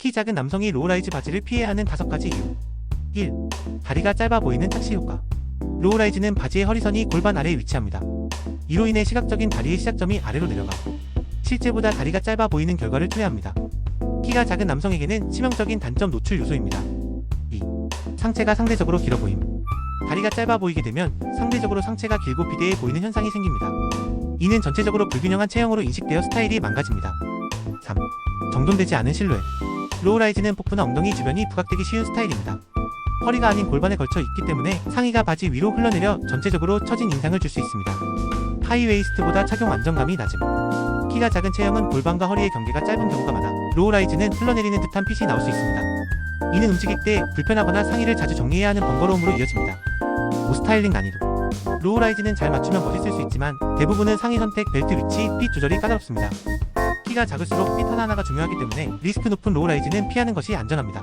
키 작은 남성이 로우라이즈 바지를 피해야 하는 다섯 가지 이유. 1. 다리가 짧아 보이는 착시 효과. 로우라이즈는 바지의 허리선이 골반 아래에 위치합니다. 이로 인해 시각적인 다리의 시작점이 아래로 내려가 실제보다 다리가 짧아 보이는 결과를 초래합니다. 키가 작은 남성에게는 치명적인 단점 노출 요소입니다. 2. 상체가 상대적으로 길어 보임. 다리가 짧아 보이게 되면 상대적으로 상체가 길고 비대해 보이는 현상이 생깁니다. 이는 전체적으로 불균형한 체형으로 인식되어 스타일이 망가집니다. 3. 정돈되지 않은 실루엣. 로우라이즈는 복부나 엉덩이 주변이 부각되기 쉬운 스타일입니다. 허리가 아닌 골반에 걸쳐 있기 때문에 상의가 바지 위로 흘러내려 전체적으로 처진 인상을 줄 수 있습니다. 하이웨이스트보다 착용 안정감이 낮음. 키가 작은 체형은 골반과 허리의 경계가 짧은 경우가 많아 로우라이즈는 흘러내리는 듯한 핏이 나올 수 있습니다. 이는 움직일 때 불편하거나 상의를 자주 정리해야 하는 번거로움으로 이어집니다. 옷 스타일링 난이도. 로우라이즈는 잘 맞추면 멋있을 수 있지만 대부분은 상의 선택, 벨트 위치, 핏 조절이 까다롭습니다. 키가 작을수록 핏 하나하나가 중요하기 때문에 리스크 높은 로우라이즈는 피하는 것이 안전합니다.